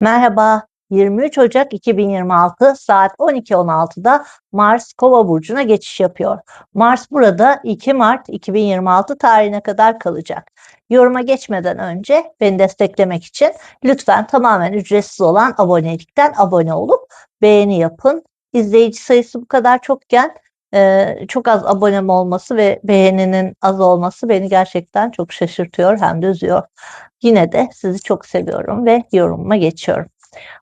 Merhaba, 23 Ocak 2026 saat 12.16'da Mars Kova burcuna geçiş yapıyor. Mars burada 2 Mart 2026 tarihine kadar kalacak. Yoruma geçmeden önce beni desteklemek için lütfen tamamen ücretsiz olan abonelikten abone olup beğeni yapın. İzleyici sayısı bu kadar çokken e, çok az abonem olması ve beğeninin az olması beni gerçekten çok şaşırtıyor hem de üzüyor. Yine de sizi çok seviyorum ve yorumuma geçiyorum.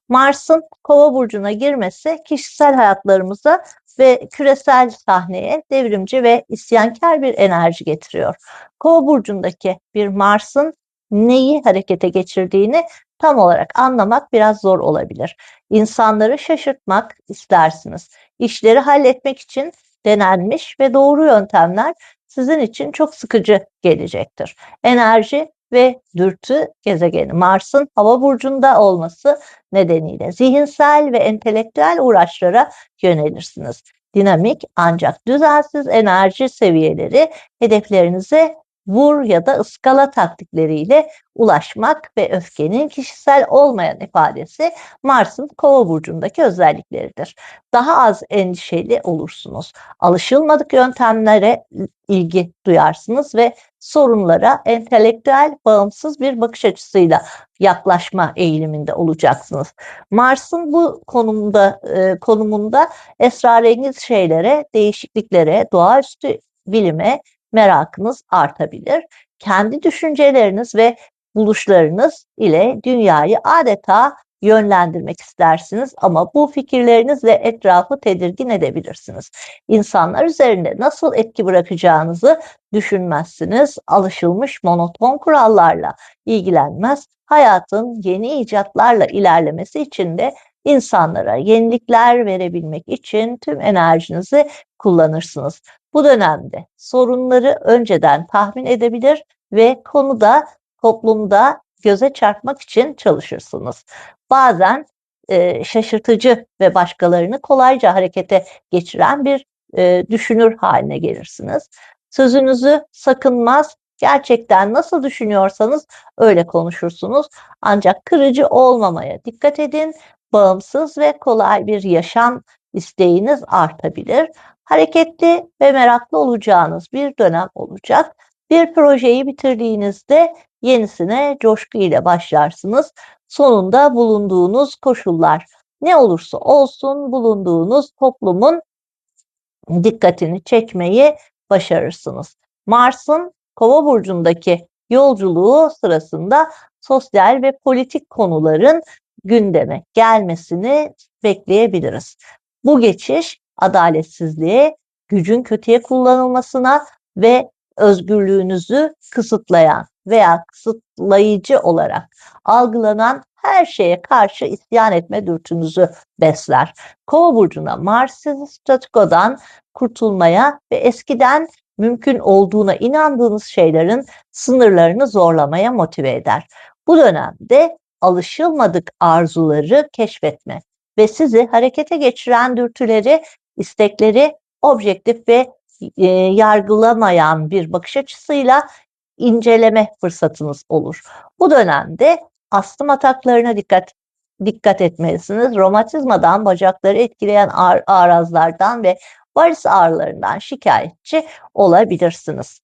Mars'ın Kova burcuna girmesi kişisel hayatlarımıza ve küresel sahneye devrimci ve isyankar bir enerji getiriyor. Kova burcundaki bir Mars'ın neyi harekete geçirdiğini tam olarak anlamak biraz zor olabilir. İnsanları şaşırtmak istersiniz. İşleri halletmek için denenmiş ve doğru yöntemler sizin için çok sıkıcı gelecektir. Enerji ve dürtü gezegeni Mars'ın hava burcunda olması nedeniyle zihinsel ve entelektüel uğraşlara yönelirsiniz. Dinamik ancak düzensiz enerji seviyeleri hedeflerinize vur ya da ıskala taktikleriyle ulaşmak ve öfkenin kişisel olmayan ifadesi Mars'ın Kova burcundaki özellikleridir. Daha az endişeli olursunuz. Alışılmadık yöntemlere ilgi duyarsınız ve sorunlara entelektüel bağımsız bir bakış açısıyla yaklaşma eğiliminde olacaksınız. Mars'ın bu konumda e, konumunda esrarengiz şeylere, değişikliklere, doğaüstü bilime merakınız artabilir. Kendi düşünceleriniz ve buluşlarınız ile dünyayı adeta yönlendirmek istersiniz ama bu fikirlerinizle etrafı tedirgin edebilirsiniz. İnsanlar üzerinde nasıl etki bırakacağınızı düşünmezsiniz. Alışılmış monoton kurallarla ilgilenmez. Hayatın yeni icatlarla ilerlemesi için de insanlara yenilikler verebilmek için tüm enerjinizi kullanırsınız. Bu dönemde sorunları önceden tahmin edebilir ve konuda toplumda göze çarpmak için çalışırsınız. Bazen e, şaşırtıcı ve başkalarını kolayca harekete geçiren bir e, düşünür haline gelirsiniz. Sözünüzü sakınmaz, gerçekten nasıl düşünüyorsanız öyle konuşursunuz. Ancak kırıcı olmamaya dikkat edin. Bağımsız ve kolay bir yaşam isteğiniz artabilir. Hareketli ve meraklı olacağınız bir dönem olacak. Bir projeyi bitirdiğinizde yenisine coşku ile başlarsınız. Sonunda bulunduğunuz koşullar ne olursa olsun bulunduğunuz toplumun dikkatini çekmeyi başarırsınız. Mars'ın Kova burcundaki yolculuğu sırasında sosyal ve politik konuların gündeme gelmesini bekleyebiliriz. Bu geçiş adaletsizliğe, gücün kötüye kullanılmasına ve özgürlüğünüzü kısıtlayan veya kısıtlayıcı olarak algılanan her şeye karşı isyan etme dürtünüzü besler. Kova burcuna Mars statikodan kurtulmaya ve eskiden mümkün olduğuna inandığınız şeylerin sınırlarını zorlamaya motive eder. Bu dönemde alışılmadık arzuları keşfetme ve sizi harekete geçiren dürtüleri, istekleri objektif ve e, yargılamayan bir bakış açısıyla inceleme fırsatınız olur. Bu dönemde astım ataklarına dikkat dikkat etmelisiniz. Romatizmadan, bacakları etkileyen ağır, ağrazlardan ve varis ağrılarından şikayetçi olabilirsiniz.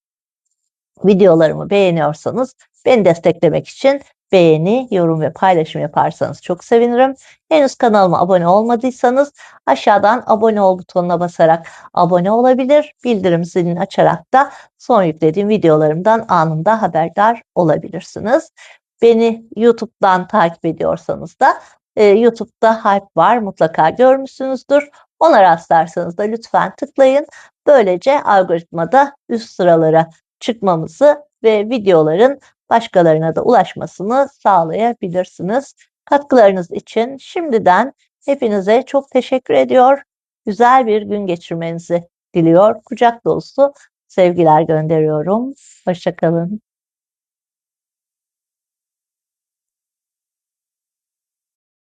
Videolarımı beğeniyorsanız beni desteklemek için beğeni, yorum ve paylaşım yaparsanız çok sevinirim. Henüz kanalıma abone olmadıysanız aşağıdan abone ol butonuna basarak abone olabilir. Bildirim zilini açarak da son yüklediğim videolarımdan anında haberdar olabilirsiniz. Beni YouTube'dan takip ediyorsanız da e, YouTube'da Hype var mutlaka görmüşsünüzdür. Ona rastlarsanız da lütfen tıklayın. Böylece algoritmada üst sıralara çıkmamızı ve videoların başkalarına da ulaşmasını sağlayabilirsiniz. Katkılarınız için şimdiden hepinize çok teşekkür ediyor. Güzel bir gün geçirmenizi diliyor. Kucak dolusu sevgiler gönderiyorum. Hoşçakalın.